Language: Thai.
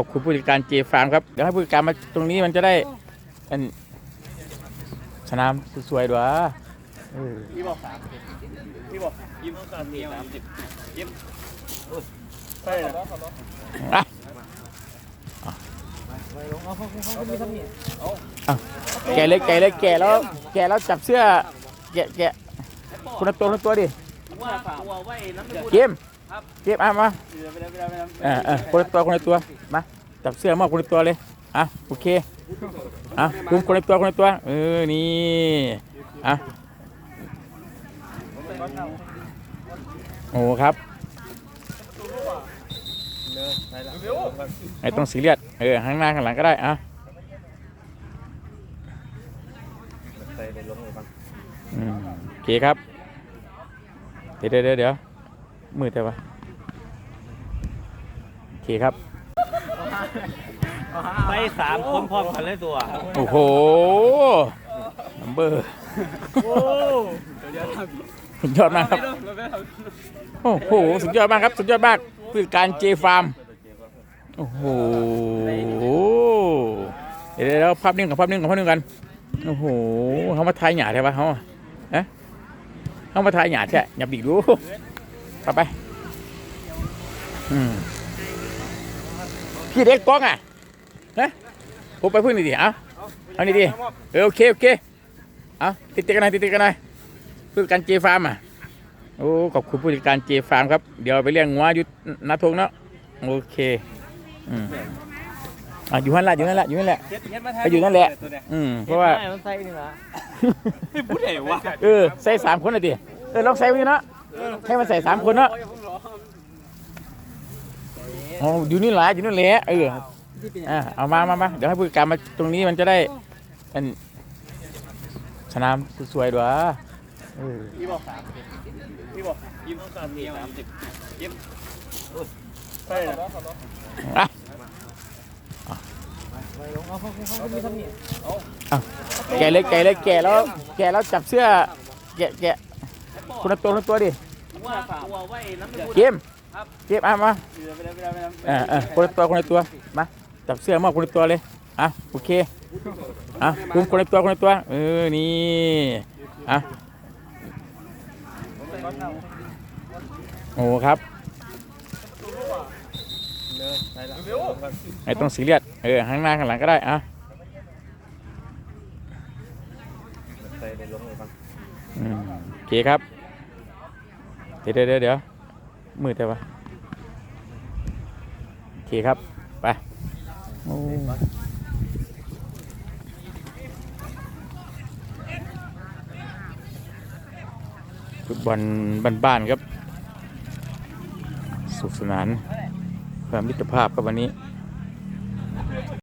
ขอบคุณผู้จัดการเจฟาร์มครับเดี๋ยวให้ผู้จัดการมาตรงนี้มันจะได้อันสนามสวยๆด้วยเออพี่บอกสามพี่บอกยิ้มสามสิบสามสิบยิ้มใช่แล้วอะแกเลยแกเลยแกแล้วแกแล้วจับเสื้อแกแกะคนละตัวคนละตัวดิว่าตั วไว้น้ำเดือดเกมเกมอะมาไปแล้วไปแล้วไปแล้วเออเออคนละตัวคนละตัวมาจับเสื้อมอบคนละตัวเลยอะโอเคอะคุมคนละตัวคนละตัวเออนี่อะโอ้ครับไอ้ต้องสีเลียดเออข้างหน้าข้างหลังก็ได้อะใส่ในลงเลยบ้างอืมโอเคครับเดี๋ยวเดี๋ยวเดี๋ยวเดี๋ยวมืดแต่ว่าโอเคครับ ไปสามคนพร้อมกันเลยตัว โอ้โหนัมเบอร์โอ้สุดยอดมากครับ โอ้โห สุดยอดมากครับ สุดยอดมากผู้จัดการเจฟาร์ม โอ้โห เดี๋ยวเดี๋ยวเดี๋ยวภาพนิ่งกับภาพนิ่งกับภาพนิ่งกัน โอ้โห เขามาถ่ายหยาใช่ปะเขาอะฮะเขามาถ่ายหยาใช่หยับอีกดูเข้าไป อืม พี่เด็กกล้องอะฮะผมไปพึ่งนี่ดิเอาเอานี่ดิเออโอเคโอเคเอาติดติดกันหน่อยติดติดกันหน่อยผู้จัดการเจฟาร์มอะโอ้ขอบคุณผู้จัดการเจฟาร์มครับเดี๋ยวไปเลี้ยงงัวอยู่นาทงเนาะโอเคอืมอะอยู่นั่นแหละอยู่นั่นแหละอยู่นั่นแหละเฮ็ดเฮ็ดมาไปอยู่นั่นแหละ อืมเพราะว่ามันใส่นี่นะพูดไหนวะเออใส่สามคนเลยดิเออลองใส่ไปดิเนาะให้มันใส่สามคนเนาะ อ๋ออยู่นี่แหละอยู่นี่แหละเอออะเอามามามาเดี๋ยวให้ผู้จัดการมาตรงนี้มันจะได้อันสนามสวยๆด้วยเออพี่บอกสามพี่บอกยิ้มสามสิบสามสิบยิ้มใช่แล้วอะแกเลยแกเลยแกแล้ว แกแล้วจับเสื้อ แกแกคนละตัวคนละตัวดิว่าตั วไว้น้ำเดือดเกมเกมอะมาไปแล้วไปแล้วไปแล้วเออเออคนละตัวคนละตัวมาจับเสื้อมอบคนละตัวเลยอะโอเคอะคุมคนละตัวคนละตัวเออนี่อะโอ้ครับไอ้ต้องสีเลียดเออข้างหน้าข้างหลังก็ได้อะใส่ในลงเลยบ้างอืมโอเคครับ เดี๋ยวเดี๋ยวเดี๋ยวเดี๋ยว มืดแต่ว่าโอเคครับ ไปโอ้ฟุตบอลบ้านๆครับ สุขสนานเพื่อมิตรภาพครับวันนี้